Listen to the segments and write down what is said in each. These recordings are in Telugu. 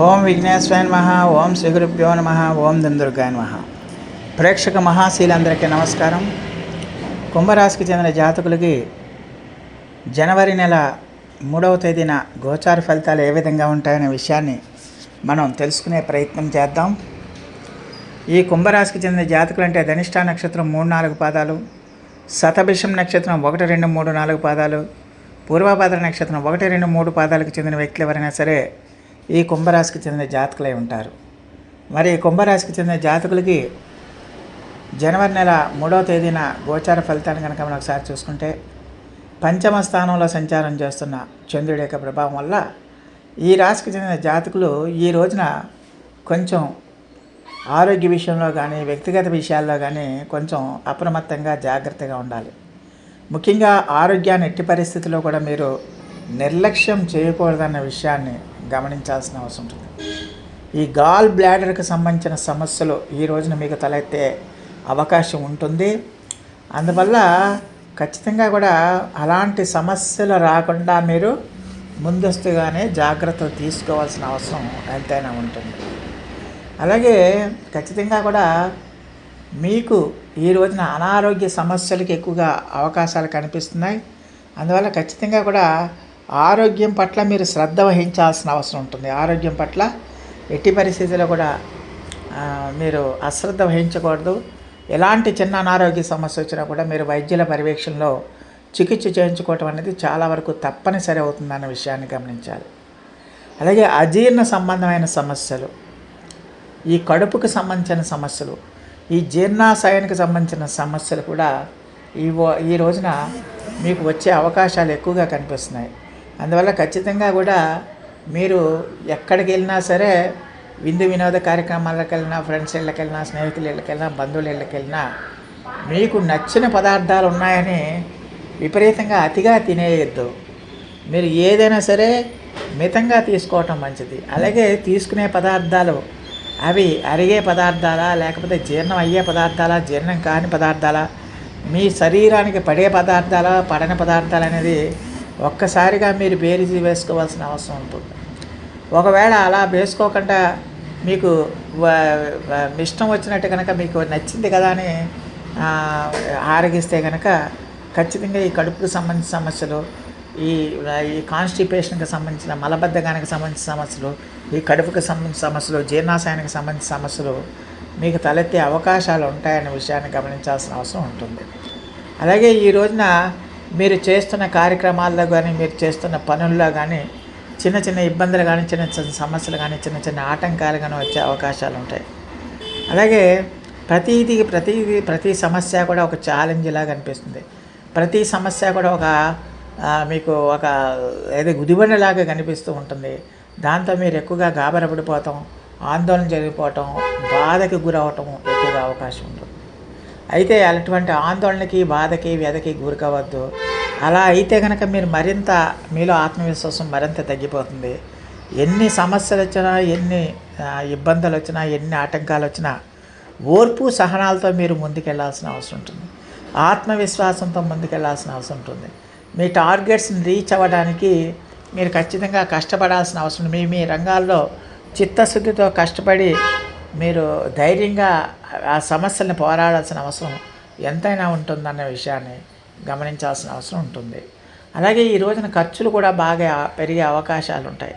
ఓం విఘ్నేశ్వరాయ నమ ఓం శ్రీ గురుభ్యో నమ ఓం దుందుర్గాయ నమ. ప్రేక్షక మహాశీలందరికీ నమస్కారం. కుంభరాశికి చెందిన జాతకులకి జనవరి నెల మూడవ తేదీన గోచార ఫలితాలు ఏ విధంగా ఉంటాయనే విషయాన్ని మనం తెలుసుకునే ప్రయత్నం చేద్దాం. ఈ కుంభరాశికి చెందిన జాతకులు అంటే ధనిష్ట నక్షత్రం మూడు నాలుగు పాదాలు శతభిషం నక్షత్రం ఒకటి రెండు మూడు నాలుగు పాదాలు పూర్వభద్ర నక్షత్రం ఒకటి రెండు మూడు పాదాలకు చెందిన వ్యక్తులు ఎవరైనా సరే ఈ కుంభరాశికి చెందిన జాతకులై ఉంటారు. మరి ఈ కుంభరాశికి చెందిన జాతకులకి జనవరి నెల మూడవ తేదీన గోచార ఫలితాన్ని కనుక మనం ఒకసారి చూసుకుంటే పంచమ స్థానంలో సంచారం చేస్తున్న చంద్రుడి యొక్క ప్రభావం వల్ల ఈ రాశికి చెందిన జాతకులు ఈ రోజున కొంచెం ఆరోగ్య విషయంలో కానీ వ్యక్తిగత విషయాల్లో కానీ కొంచెం అప్రమత్తంగా జాగ్రత్తగా ఉండాలి. ముఖ్యంగా ఆరోగ్యాన్ని ఎట్టి పరిస్థితుల్లో కూడా మీరు నిర్లక్ష్యం చేయకూడదన్న విషయాన్ని గమనించాల్సిన అవసరం ఉంటుంది. ఈ గాల్ బ్లాడర్కి సంబంధించిన సమస్యలు ఈ రోజున మీకు తలెత్తే అవకాశం ఉంటుంది. అందువల్ల ఖచ్చితంగా కూడా అలాంటి సమస్యలు రాకుండా మీరు ముందస్తుగానే జాగ్రత్తలు తీసుకోవాల్సిన అవసరం ఎంతైనా ఉంటుంది. అలాగే ఖచ్చితంగా కూడా మీకు ఈ రోజున అనారోగ్య సమస్యలకు ఎక్కువగా అవకాశాలు కనిపిస్తున్నాయి. అందువల్ల ఖచ్చితంగా కూడా ఆరోగ్యం పట్ల మీరు శ్రద్ధ వహించాల్సిన అవసరం ఉంటుంది. ఆరోగ్యం పట్ల ఎట్టి పరిస్థితుల్లో కూడా మీరు అశ్రద్ధ వహించకూడదు. ఎలాంటి చిన్న అనారోగ్య సమస్య వచ్చినా కూడా మీరు వైద్యుల పర్యవేక్షణలో చికిత్స చేయించుకోవటం అనేది చాలా వరకు తప్పనిసరి అవుతుందన్న విషయాన్ని గమనించాలి. అలాగే అజీర్ణ సంబంధమైన సమస్యలు ఈ కడుపుకు సంబంధించిన సమస్యలు ఈ జీర్ణాశయానికి సంబంధించిన సమస్యలు కూడా ఈ వో- ఈ రోజున మీకు వచ్చే అవకాశాలు ఎక్కువగా కనిపిస్తున్నాయి. అందువల్ల ఖచ్చితంగా కూడా మీరు ఎక్కడికి వెళ్ళినా సరే విందు వినోద కార్యక్రమాలకు వెళ్ళినా ఫ్రెండ్స్ ఇళ్ళకి వెళ్ళినా స్నేహితుల ఇళ్ళకి వెళ్ళినా బంధువుల ఇళ్ళకి వెళ్ళినా మీకు నచ్చిన పదార్థాలు ఉన్నాయని విపరీతంగా అతిగా తినేయద్దు. మీరు ఏదైనా సరే మితంగా తీసుకోవటం మంచిది. అలాగే తీసుకునే పదార్థాలు అవి అరిగే పదార్థాలా లేకపోతే జీర్ణం అయ్యే పదార్థాలా జీర్ణం కాని పదార్థాలా మీ శరీరానికి పడే పదార్థాలా పడని పదార్థాలు అనేది ఒక్కసారిగా మీరు బేరీజీ వేసుకోవాల్సిన అవసరం ఉంటుంది. ఒకవేళ అలా వేసుకోకుండా మీకు ఇష్టం వచ్చినట్టు కనుక మీకు నచ్చింది కదా అని ఆరగిస్తే కనుక ఖచ్చితంగా ఈ కడుపుకు సంబంధించిన సమస్యలు ఈ ఈ కాన్స్టిపేషన్కి సంబంధించిన మలబద్ధకానికి సంబంధించిన సమస్యలు ఈ కడుపుకి సంబంధించిన సమస్యలు జీర్ణాశయానికి సంబంధించిన సమస్యలు మీకు తలెత్తే అవకాశాలు ఉంటాయనే విషయాన్ని గమనించాల్సిన అవసరం ఉంటుంది. అలాగే ఈ రోజున మీరు చేస్తున్న కార్యక్రమాల్లో కానీ మీరు చేస్తున్న పనుల్లో కానీ చిన్న చిన్న ఇబ్బందులు కానీ చిన్న చిన్న సమస్యలు కానీ చిన్న చిన్న ఆటంకాలు కానీ వచ్చే అవకాశాలు ఉంటాయి. అలాగే ప్రతిదీ ప్రతిదీ ప్రతి సమస్య కూడా ఒక ఛాలెంజ్ లాగా అనిపిస్తుంది. ప్రతి సమస్య కూడా ఒక మీకు ఒక ఏదో గుదిబండలాగా కనిపిస్తూ ఉంటుంది. దాంతో మీరు ఎక్కువగా గాబరపడిపోవటం ఆందోళన జరిగిపోవటం బాధకి గురవటం ఎక్కువగా అవకాశం ఉంటుంది. అయితే అటువంటి ఆందోళనకి బాధకి వ్యధకి గురి కావద్దు అలా అయితే కనుక మీరు మరింత మీలో ఆత్మవిశ్వాసం మరింత తగ్గిపోతుంది. ఎన్ని సమస్యలు వచ్చినా ఎన్ని ఇబ్బందులు వచ్చినా ఎన్ని ఆటంకాలు వచ్చినా ఓర్పు సహనాలతో మీరు ముందుకెళ్ళాల్సిన అవసరం ఉంటుంది. ఆత్మవిశ్వాసంతో ముందుకెళ్ళాల్సిన అవసరం ఉంటుంది. మీ టార్గెట్స్ని రీచ్ అవ్వడానికి మీరు ఖచ్చితంగా కష్టపడాల్సిన అవసరం మీ మీ రంగాల్లో చిత్తశుద్ధితో కష్టపడి మీరు ధైర్యంగా ఆ సమస్యలను పోరాడాల్సిన అవసరం ఎంతైనా ఉంటుందన్న విషయాన్ని గమనించాల్సిన అవసరం ఉంటుంది. అలాగే ఈ రోజున ఖర్చులు కూడా బాగా పెరిగే అవకాశాలు ఉంటాయి.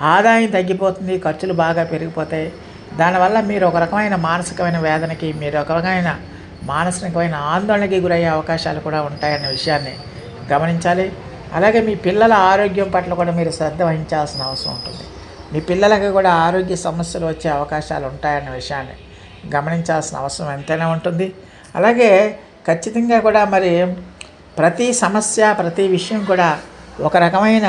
ఆదాయం తగ్గిపోతుంది ఖర్చులు బాగా పెరిగిపోతాయి. దానివల్ల మీరు ఒక రకమైన మానసికమైన వేదనకి మీరు ఒక రకమైన మానసికమైన ఆందోళనకి గురయ్యే అవకాశాలు కూడా ఉంటాయన్న విషయాన్ని గమనించాలి. అలాగే మీ పిల్లల ఆరోగ్యం పట్ల కూడా మీరు శ్రద్ధ వహించాల్సిన అవసరం ఉంటుంది. మీ పిల్లలకు కూడా ఆరోగ్య సమస్యలు వచ్చే అవకాశాలు ఉంటాయన్న విషయాన్ని గమనించాల్సిన అవసరం ఎంతైనా ఉంటుంది. అలాగే ఖచ్చితంగా కూడా మరి ప్రతి సమస్య ప్రతి విషయం కూడా ఒక రకమైన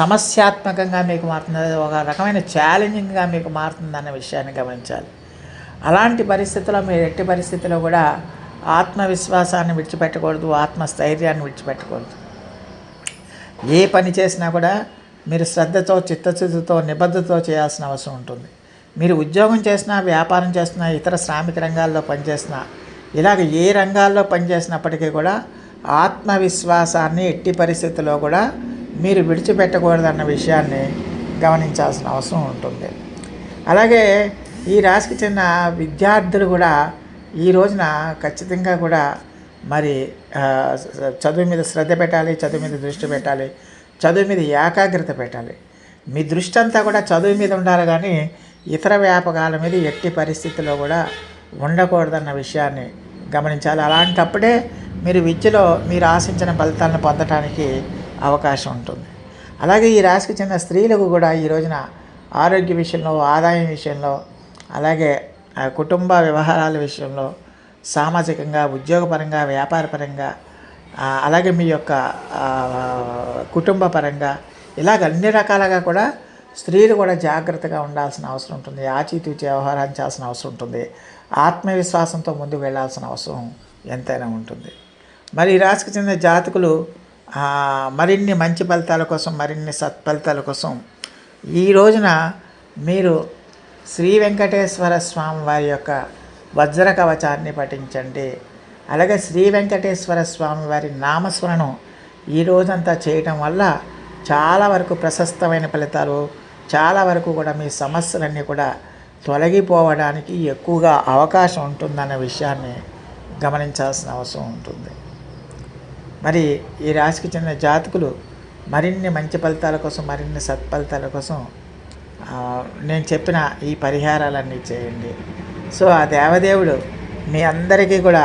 సమస్యాత్మకంగా మీకు మారుతుంది ఒక రకమైన ఛాలెంజింగ్గా మీకు మారుతుందన్న విషయాన్ని గమనించాలి. అలాంటి పరిస్థితుల్లో మీరు ఎట్టి పరిస్థితిలో కూడా ఆత్మవిశ్వాసాన్ని విడిచిపెట్టకూడదు ఆత్మస్థైర్యాన్ని విడిచిపెట్టకూడదు. ఏ పని చేసినా కూడా మీరు శ్రద్ధతో చిత్తశుద్ధితో నిబద్ధతతో చేయాల్సిన అవసరం ఉంటుంది. మీరు ఉద్యోగం చేసినా వ్యాపారం చేసినా ఇతర శ్రామిక రంగాల్లో పనిచేసినా ఇలాగ ఏ రంగాల్లో పనిచేసినప్పటికీ కూడా ఆత్మవిశ్వాసాన్ని ఎట్టి పరిస్థితుల్లో కూడా మీరు విడిచిపెట్టకూడదన్న విషయాన్ని గమనించాల్సిన అవసరం ఉంటుంది. అలాగే ఈ రాశికి చెందిన విద్యార్థులు కూడా ఈ రోజున ఖచ్చితంగా కూడా మరి చదువు మీద శ్రద్ధ పెట్టాలి చదువు మీద దృష్టి పెట్టాలి చదువు మీద ఏకాగ్రత పెట్టాలి. మీ దృష్టి అంతా కూడా చదువు మీద ఉండాలి కానీ ఇతర వ్యాపకాల మీద ఎట్టి పరిస్థితుల్లో కూడా ఉండకూడదన్న విషయాన్ని గమనించాలి. అలాంటప్పుడే మీరు విద్యలో మీరు ఆశించిన ఫలితాలను పొందటానికి అవకాశం ఉంటుంది. అలాగే ఈ రాశికి చెందిన స్త్రీలకు కూడా ఈ రోజున ఆరోగ్య విషయంలో ఆదాయం విషయంలో అలాగే కుటుంబ వ్యవహారాల విషయంలో సామాజికంగా ఉద్యోగపరంగా వ్యాపారపరంగా అలాగే మీ యొక్క కుటుంబ పరంగా ఇలాగ అన్ని రకాలుగా కూడా స్త్రీలు కూడా జాగ్రత్తగా ఉండాల్సిన అవసరం ఉంటుంది. ఆచితూచి వ్యవహరించాల్సిన అవసరం ఉంటుంది. ఆత్మవిశ్వాసంతో ముందుకు వెళ్ళాల్సిన అవసరం ఎంతైనా ఉంటుంది. మరి ఈ రాశికి చెందిన జాతకులు మరిన్ని మంచి ఫలితాల కోసం మరిన్ని సత్ఫలితాల కోసం ఈ రోజున మీరు శ్రీ వెంకటేశ్వర స్వామి వారి యొక్క వజ్ర కవచాన్ని పఠించండి. అలాగే శ్రీ వెంకటేశ్వర స్వామి వారి నామస్మరణం ఈ రోజంతా చేయటం వల్ల చాలా వరకు ప్రశస్తమైన ఫలితాలు చాలా వరకు కూడా మీ సమస్యలన్నీ కూడా తొలగిపోవడానికి ఎక్కువగా అవకాశం ఉంటుందన్న విషయాన్ని గమనించాల్సిన అవసరం ఉంటుంది. మరి ఈ రాశికి చెందిన జాతకులు మరిన్ని మంచి ఫలితాల కోసం మరిన్ని సత్ఫలితాల కోసం నేను చెప్పిన ఈ పరిహారాలన్నీ చేయండి. సో ఆ దేవదేవుడు మీ అందరికీ కూడా